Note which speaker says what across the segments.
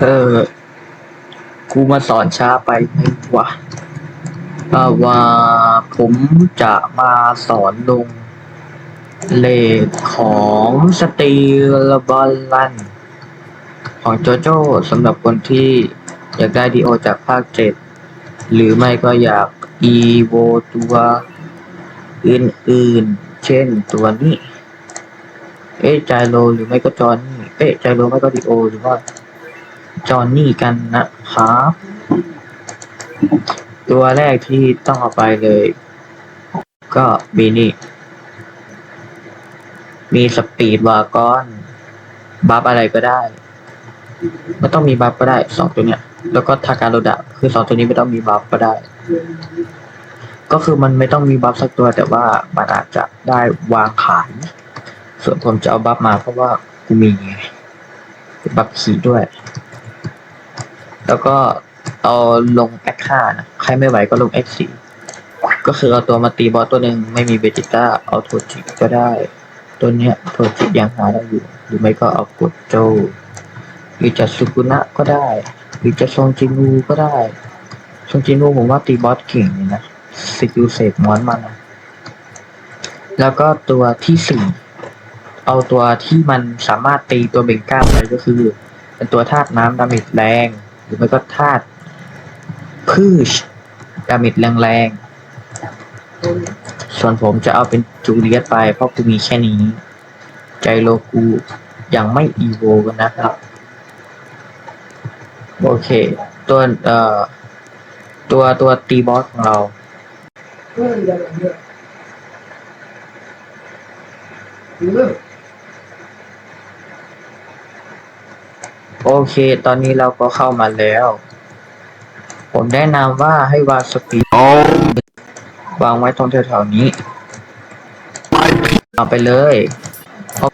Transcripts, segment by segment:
Speaker 1: เออ กูมาสอนช้าไปไหมวะเอาว่าผมจะมาสอนลงเลขของสตีลบอลลัน ของโจโจ้สำหรับคนที่อยากได้ดีโอจากภาคเจ็ดหรือไม่ก็อยากอีโวตัวอื่นๆ เช่นตัวนี้ เอ๊ะจายโลหรือไม่ก็จอนนี่เอ๊ะจายโลไม่ก็ดีโอหรือว่า จอนนี่กันนะครับ ตัวแรกที่ต้องเอาไปเลย ก็มีนี่ มีสปีดวากอน บัฟอะไรก็ได้ไม่ต้องมีบัฟก็ได้สองตัวเนี้ย แล้วก็ทาการโรดะคือสองตัวนี้ไม่ต้องมีบัฟก็ได้ ก็คือมันไม่ต้องมีบัฟสักตัวแต่ว่ามันอาจจะได้วางขายส่วนผมจะเอาบัฟมาเพราะว่ากูมีไงบัฟขี่ด้วย แล้วก็เอาลงแอคค่านะ ใครไม่ไหวก็ลง X4 ก็คือเอาตัวมาตีบอสตัวหนึ่งไม่มีเวจิต้าเอาโทจิก็ได้ ตัวเนี้ยโทจิยังหาได้อยู่ หรือไม่ก็เอากดโจหรือจะสุกุนะก็ได้ หรือจะซงจินูก็ได้ซงจินูผมว่าตีบอสเก่งเลยนะสกิลเสกมอนมานะแล้วก็ตัวที่สี่เอาตัวที่มันสามารถตีตัวเบงก้าไปก็คือ เป็นตัวธาตุน้ำดาเมจแรง รือไม่ก็ธาตุพืชดาเมจแรงๆ ส่วนผมจะเอาเป็นจูเลียตไป เพราะกูมีแค่นี้ ใจโลกูยังไม่อีโวกันนะครับ โอเค ตัวเอ่อตัวตัวตีบอสของเรา โอเค ตอนนี้เราก็เข้ามาแล้ว ผมแนะนำว่าให้วางสปีดวางไว้ตรงแถวๆนี้ เอาไปเลย เอา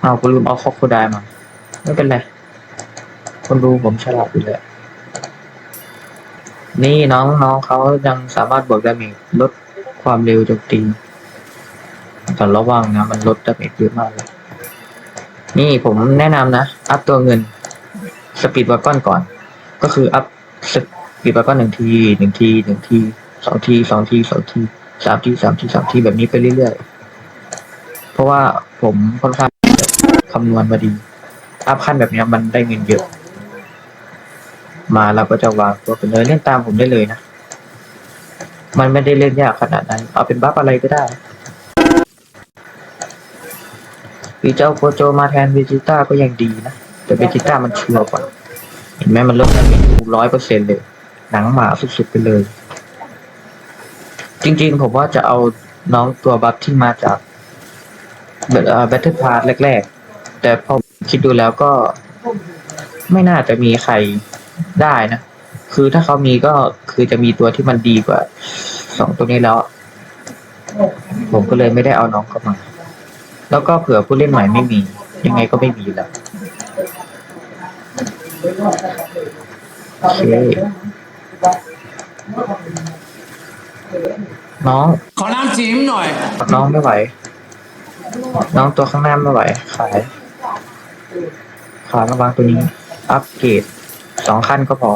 Speaker 1: เอากูลืมเอาคอกโคไดมา ไม่เป็นไร คนดูผมฉลาดอยู่แล้วนี่น้องน้องเขายังสามารถบวกดาเมจลดความเร็วโจมตีแต่ระวังนะ มันลดดาเมจเยอะมากเลย นี่ผมแนะนำนะ อัพตัวเงินสปีดวากอนก่อน ก็คืออัพสปีดวากอนหนึ่งทีหนึ่งทีหนึ่งทีสองทีสองทีสองทีสามทีสามทีสามทีแบบนี้ไปเรื่อยๆ เพราะว่าผมค่อนข้างคำนวณมาดี อัพขั้นแบบนี้มันได้เงินเยอะ มาเราก็จะวางตัวไปเลยเล่นตามผมได้เลยนะ มันไม่ได้เล่นยากขนาดนั้น เอาเป็นบัฟอะไรก็ได้ ปีเจ้าโคโจมาแทนเวจิต้าก็ยังดีนะ แต่เวจิต้ามันชัวร์กว่า เห็นไหมมันลดดาเมจร้อยเปอร์เซ็นเลย หนังหมาสุดๆไปเลย จริงๆ ผมว่าจะเอาน้องตัวบัฟที่มาจากแบทเทิลพาร์ทแรกๆ แต่พอคิดดูแล้วก็ไม่น่าจะมีใครได้นะ คือถ้าเขามีก็คือจะมีตัวที่มันดีกว่าสองตัวนี้แล้ว ผมก็เลยไม่ได้เอาน้องเข้ามา แล้วก็เผื่อผู้เล่นใหม่ไม่มี ยังไงก็ไม่มีอยู่แล้วโอเคน้อง
Speaker 2: ขอน้ำจิ้มหน่อย
Speaker 1: น้องไม่ไหว น้องตัวข้างหน้าไม่ไหว ขาย ขายมาวางตัวนี้ อัปเกรดสองขั้นก็พอ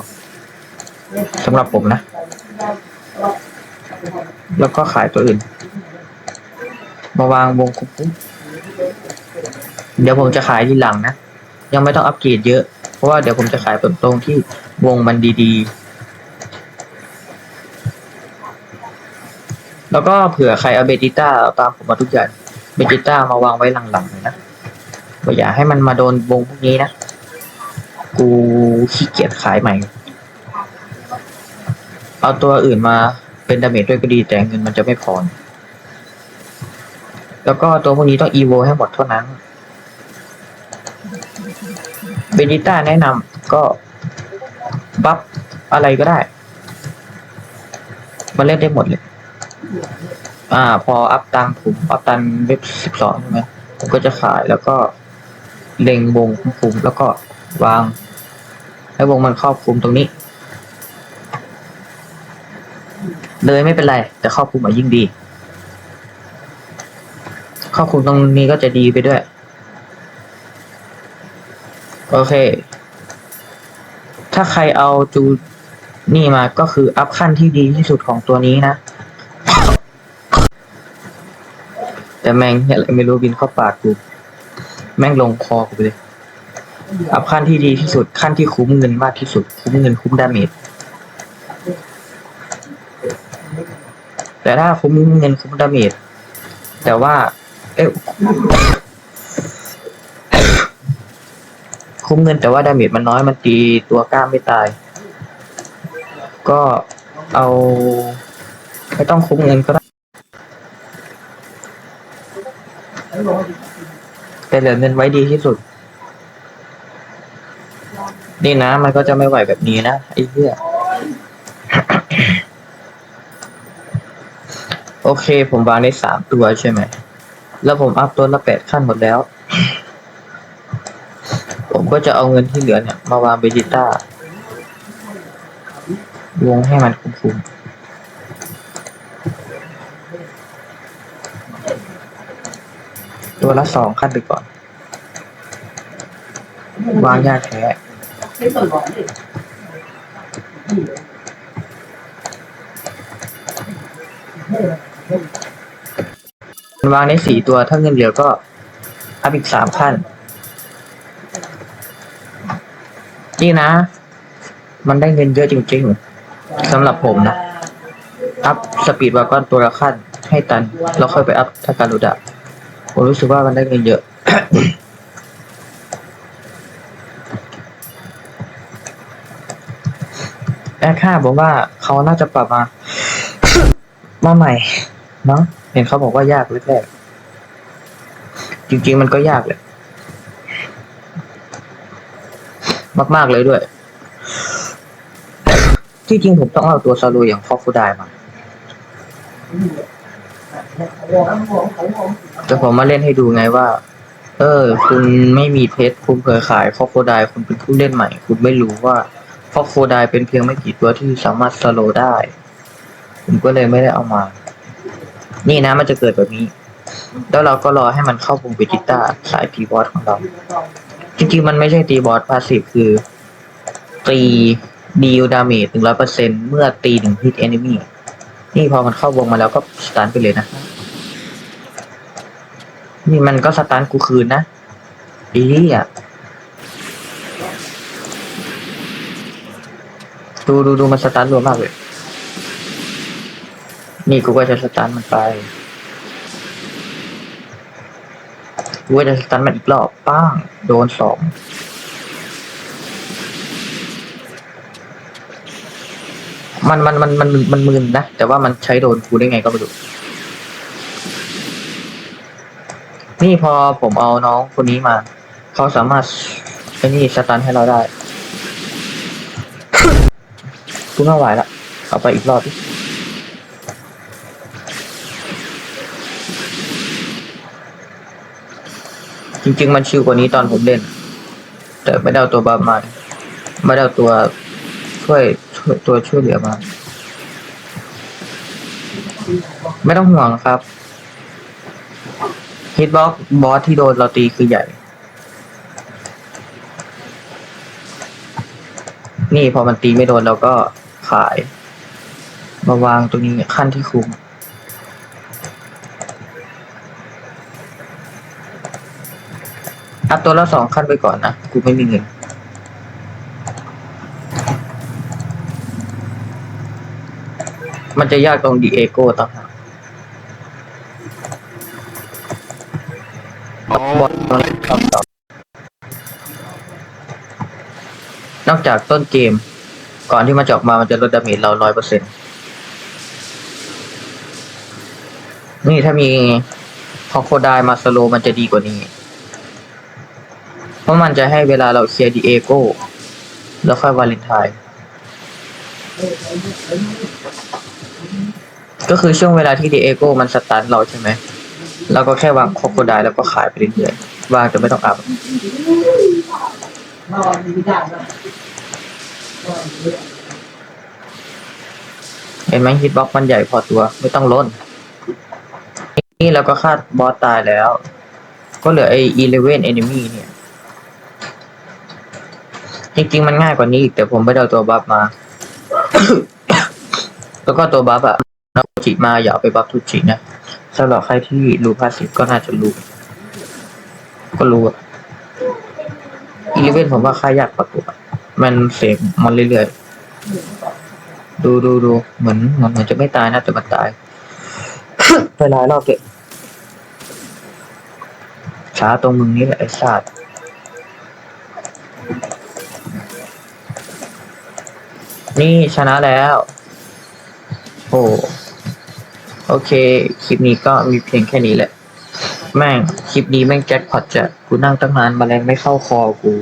Speaker 1: สำหรับผมนะ แล้วก็ขายตัวอื่น มาวางวงคุกปุ๊บ เดี๋ยวผมจะขายทีหลังนะ ยังไม่ต้องอัปเกรดเยอะ เพราะว่าเดี๋ยวผมจะขายตรงตรงที่วงมันดีๆ แล้วก็เผื่อใครเอาเบจิต้าตามผมมาทุกอย่าง เบจิต้ามาวางไว้หลังๆเลยนะอย่าให้มันมาโดนวงพวกนี้นะ กูขี้เกียจขายใหม่ เอาตัวอื่นมาเป็นดาเมจด้วยก็ดีแต่เงินมันจะไม่พอ แล้วก็ตัวพวกนี้ต้องอีโวให้หมดเท่านั้น เบจิต้าแนะนำก็บัฟอะไรก็ได้ มาเล่นได้หมดเลย อ่า พออัพตังผมอัพตันเว็บสิบสองใช่ไหมผมก็จะขายแล้วก็เล็งวงคุมแล้วก็วาง ให้วงมันครอบคลุมตรงนี้ เลยไม่เป็นไร แต่ครอบคลุมอะยิ่งดี ครอบคลุมตรงนี้ก็จะดีไปด้วย โอเค ถ้าใครเอาจูนี่มาก็คืออัพขั้นที่ดีที่สุดของตัวนี้นะ แต่แม่งอะไรไม่รู้บินเข้าปากกู แม่งลงคอกูไปเลย อัพขั้นที่ดีที่สุดขั้นที่คุ้มเงินมากที่สุด คุ้มเงินคุ้มดาเมจแต่ถ้าคุ้มเงินคุ้มดาเมจแต่ว่า เอ้ย คุ้มเงินแต่ว่าดาเมจมันน้อยมันตีตัวกล้ามไม่ตาย ก็เอาไม่ต้องคุ้มเงินก็ได้แต่เหลือเงินไว้ดีที่สุด นี่นะมันก็จะไม่ไหวแบบนี้นะไอ้เหี้ยโอเค ผมวางได้สามตัวใช่ไหม แล้วผมอัพตัวละแปดขั้นหมดแล้ว ผมก็จะเอาเงินที่เหลือเนี่ย มาวางเบจิต้าวงให้มันคุ้มๆตัวละสองขั้นไปก่อน วางยากแท้วางได้สี่ตัวถ้าเงินเหลือก็อัพอีกสามขั้น นี่นะ มันได้เงินเยอะจริงๆสำหรับผมนะ อัพสปีดวากอนตัวละขั้นให้ตัน แล้วค่อยไปอัพทาการุดะผมรู้สึกว่ามันได้เงินเยอะแอคห้าบอกว่าเขาน่าจะปรับมา มาใหม่เนาะเห็นเขาบอกว่ายากแรกๆจริง ๆ มันก็ยากเลย มาก ๆ เลยด้วย ที่จริงผมต้องเอาตัวซาลูอย่างฟอกฟูไดมาแต่ผมมาเล่นให้ดูไงว่า เออ คุณไม่มีเพชรคุณเคยขายฟอกโคไดคุณเป็นผู้เล่นใหม่ คุณไม่รู้ว่าฟอกโคไดเป็นเพียงไม่กี่ตัวที่สามารถสโลได้ ผมก็เลยไม่ได้เอามา นี่นะมันจะเกิดแบบนี้ แล้วเราก็รอให้มันเข้าวงเบจิต้าสายตีบอสของเรา จริงๆ มันไม่ใช่ตีบอสพาสซีฟคือ ตีดีลดาเมจถึงร้อยเปอร์เซ็นเมื่อตีหนึ่งฮิตแอนิมีนี่พอมันเข้าวงมาแล้วก็สตาร์ทไปเลยนะ นี่มันก็สตาร์ทกูคืนนะอีอะดูดูดูมันสตาร์ทรัวมากเลย นี่กูก็จะสตาร์ทมันไป กูก็จะสตาร์ทมันอีกรอบป้าง โดนสองมันมันมันมันมันมึนนะ แต่ว่ามันใช้โดนกูได้ไงก็ไม่รู้ นี่พอผมเอาน้องคนนี้มา เขาสามารถไอ้นี่สตันให้เราได้กูไม่ไหวละเอาไปอีกรอบดิ จริง ๆ มันชิวกว่านี้ตอนผมเล่น แต่ไม่ได้เอาตัวบัฟมาไม่ได้เอาตัวช่วยช่วยตัวช่วยเหลือมา ไม่ต้องห่วงครับฮิตบ็อกบอสที่โดนเราตีคือใหญ่ นี่พอมันตีไม่โดนเราก็ขาย มาวางตรงนี้ขั้นที่คุม อัพตัวละสองขั้นไปก่อนนะ กูไม่มีเงิน มันจะยากตรงดีเอโก้ต่างหากบอลมันเล่นคำต่อนอกจากต้นเกม ก่อนที่มันจะออกมา มันจะลดดาเมจเราร้อยเปอร์เซ็นต์นี่ถ้ามีพอโคไดมาสโลมันจะดีกว่านี้ เพราะมันจะให้เวลาเราเคลียร์ดีเอโก้แล้วค่อยวาเลนไทน์ก็คือช่วงเวลาที่ดีเอโก้มันสตาร์ทเราใช่ไหมเราก็แค่วางโคโคไดแล้วก็ขายไปเรื่อยๆวางจะไม่ต้องอัพเห็นไหมฮิตบ็อกมันใหญ่พอตัวไม่ต้องล้น นี่เราก็คาดบอสตายแล้ว ก็เหลือไอ้11 enemy เนี่ย จริงๆมันง่ายกว่านี้อีกแต่ผมไม่ได้เอาตัวบัฟมา แล้วก็ตัวบัฟอะนาจิมาอย่าไปบัฟทุจินะสำหรับใครที่รู้ภาษิตก็น่าจะรู้ ก็รู้อะอีเลเวนผมว่าค่ายยากกว่าตัวมันเสกมันเรื่อยๆ ดูดูดูเหมือนเหมือนมือนจะไม่ตายนะแต่มันตายไปหลารอบเถอะช้าตรงมึงนี่แหละไอ้สัตว์ นี่ชนะแล้ว โอ้โอเค คลิปนี้ก็มีเพียงแค่นี้แหละ แม่ง คลิปนี้แม่งแจ็คพอตจะกูนั่งตั้งนานมาแรงไม่เข้าคอกู